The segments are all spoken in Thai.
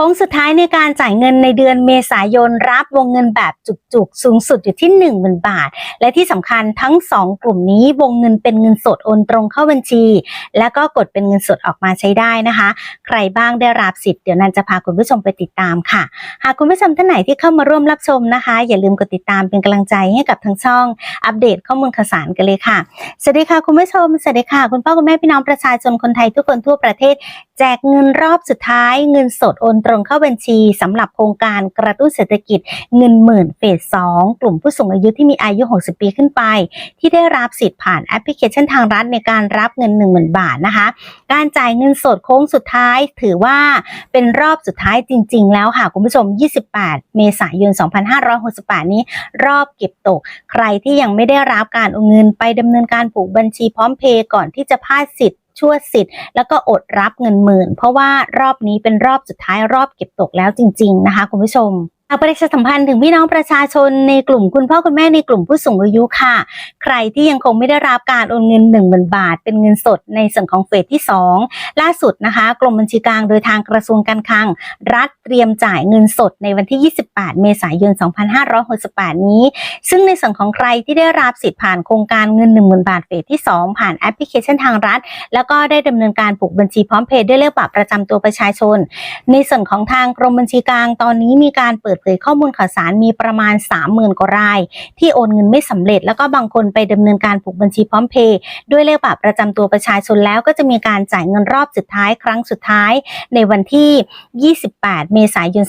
ค้งสุดท้ายในการจ่ายเงินในเดือนเมษายนรับวงเงินแบบจุกๆ สูงสุดอยู่ที่ 1 0,000 บาท และที่สำคัญทั้ง 2 กลุ่มนี้วงเงินเป็นเงินสดโอนตรงเข้าบัญชี แล้วก็กดเป็นเงินสดออกมาใช้ได้นะคะ ใครบ้างได้รับสิทธิ์เดี๋ยวนันจะพาคุณผู้ชมไปติดตามค่ะ หากคุณผู้ชมท่านไหนที่เข้ามาร่วมรับชมนะคะ อย่าลืมกดติดตามเป็นกำลังใจให้กับทั้งช่อง อัปเดตข้อมูลข่าวสารกันเลยค่ะสวัสดีค่ะคุณผู้ชมสวัสดีค่ะ คุณพ่อคุณแม่พี่น้องประชาชนคนไทยทุกคนทั่วประเทศ แจกเงินรอบสุดท้ายเงินสดโอนตรงเข้าบัญชีสำหรับโครงการกระตุ้นเศรษฐกิจเงินหมื่นเฟสสองกลุ่มผู้สูงอายุที่มีอายุ 60 ปีขึ้นไป ที่ได้รับสิทธิ์ผ่านแอปพลิเคชันทางรัฐในการรับเงิน 10,000 บาทนะคะ การจ่ายเงินสดโค้งสุดท้าย ถือว่าเป็นรอบสุดท้ายจริง ๆ แล้วค่ะคุณผู้ชม 28 เมษายน 2568 นี้รอบเก็บตก ใครที่ยังไม่ได้รับการโอนเงินไปดำเนินการผูกบัญชีพร้อมเพย์ก่อนที่จะพลาดสิทธิ์ ชั่วสิทธิ์ แล้วก็อดรับเงินหมื่น เพราะว่ารอบนี้เป็นรอบสุดท้ายรอบเก็บตกแล้วจริง ๆ นะคะคุณผู้ชม ฝาประชาสัมพันธ์ถึงพี่น้องประชาชนในกลุ่มคุณพ่อคุณแม่ในกลุ่มผู้สูงอายุค่ะ ใครที่ยังคงไม่ได้รับการโอนเงิน1 0,000บาท เป็นเงินสดในส่วนของเฟสที่ 2 ล่าสุดนะคะ กรมบัญชีกลางโดยทางกระทรวงการคลัง รัฐเตรียมจ่ายเงินสดในวันที่ 28 เมษายน 2568 นี้ ซึ่งในส่วนของใครที่ได้รับสิทธิ์ผ่านโครงการเงิน 10,000 บาทเฟสที่ 2 ผ่านแอปพลิเคชันทางรัฐ แล้วก็ได้ดำเนินการผูกบัญชีพร้อมเพย์ด้วยเลขบัตรประจำตัวประชาชน ในส่วนของทางกรมบัญชีกลางตอนนี้มีการเปิดเผยข้อมูลข่าวสารมีประมาณ 30,000กว่าราย ที่โอนเงินไม่สำเร็จ แล้วก็บางคนไปดำเนินการผูกบัญชีพร้อมเพย์ด้วยเลขบัตรประจำตัวประชาชนแล้วก็จะมีการจ่ายเงินรอบสุดท้ายครั้งสุดท้าย ในวันที่ 28 เมษายน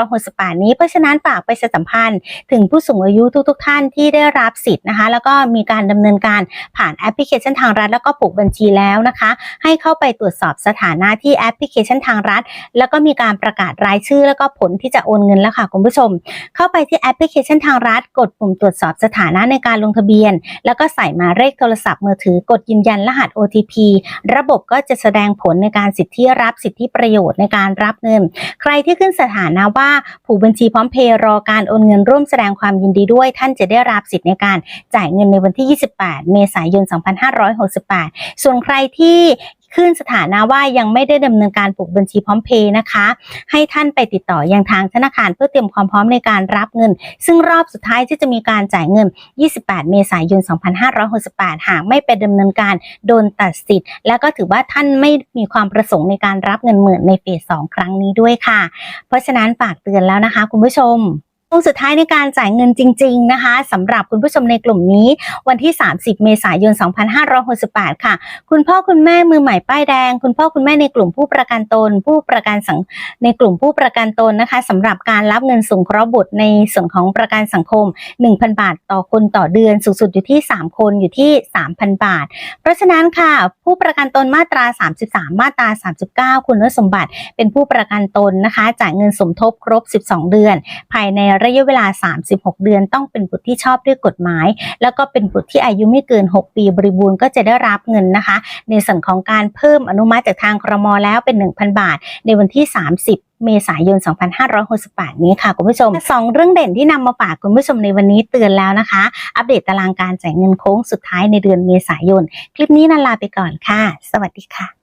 2568 นี้เพราะฉะนั้นฝากไปสัมพันธ์ ถึงผู้สูงอายุทุก ๆทท่านที่ได้รับสิทธิ์นะคะ แล้วก็มีการดำเนินการผ่านแอปพลิเคชันทางรัฐ แล้วก็ผูกบัญชีแล้วนะคะ ให้เข้าไปตรวจสอบสถานะที่แอปพลิเคชันทางรัฐ แล้วก็มีการประกาศรายชื่อแล้วก็ผลที่จะโอนเงินแล้วค่ะคุณผู้ชม เข้าไปที่แอปพลิเคชันทางรัฐ กดปุ่มตรวจสอบสถานะในการลงทะเบียน แล้วก็ใส่มาเลขโทรศัพท์มือถือกดยืนยันรหัส OTP ระบบก็จะแสดงผลในการสิทธิรับสิทธิประโยชน์ในการรับเงิน ใครที่ขึ้นสถานะว่าผูกบัญชีพร้อมเพย์รอการโอนเงินร่วมแสดงความยินดีด้วย ท่านจะได้รับสิทธิในการจ่ายเงินในวันที่ 28 เมษายน 2568 ส่วนใครที่ ขึ้นสถานะว่ายังไม่ได้ดำเนินการผูกบัญชีพร้อมเพย์นะคะ ให้ท่านไปติดต่อยังทางธนาคารเพื่อเตรียมความพร้อมในการรับเงิน ซึ่งรอบสุดท้ายที่จะมีการจ่ายเงิน 28 เมษายน 2568 หากไม่ไปดำเนินการโดนตัดสิทธิ์ แล้วก็ถือว่าท่านไม่มีความประสงค์ในการรับเงินหมื่นในเฟส2ครั้งนี้ด้วยค่ะ เพราะฉะนั้นฝากเตือนแล้วนะคะ คุณผู้ชม วงสุดท้ายในการจ่ายเงินจริง ๆ นะคะสำหรับคุณผู้ชมในกลุ่มนี้ วันที่ 30 เมษายน 2568 ค่ะ คุณพ่อคุณแม่มือใหม่ป้ายแดง คุณพ่อคุณแม่ในกลุ่มผู้ประกันตน ผู้ประกันสังในกลุ่มผู้ประกันตนนะคะสำหรับการรับเงินสงเคราะห์บุตรในส่วนของประกันสังคม 1,000 บาทต่อคนต่อเดือนสูงสุดอยู่ที่ 3 คนอยู่ที่ 3,000 บาท เพราะฉะนั้นค่ะ ผู้ประกันตนมาตรา 33 มาตรา 39 คุณสมบัติเป็นผู้ประกันตนนะคะ จ่ายเงินสมทบครบ 12 เดือน ภายในระยะเวลา 36 เดือนต้องเป็นบุตรที่ชอบด้วยกฎหมาย แล้วก็เป็นบุตรที่อายุไม่เกิน 6 ปีบริบูรณ์ก็จะได้รับเงินนะคะ ในส่วนของการเพิ่มอนุมัติจากทางครมแล้วเป็น 1,000 บาท ในวันที่ 30เมษายน 2568 นี้ค่ะคุณผู้ชมสองเรื่องเด่นที่นำมาฝากคุณผู้ชมในวันนี้เตือนแล้วนะคะ อัปเดตตารางการจ่ายเงินโค้งสุดท้ายในเดือนเมษายน คลิปนี้นันลาไปก่อนค่ะ สวัสดีค่ะ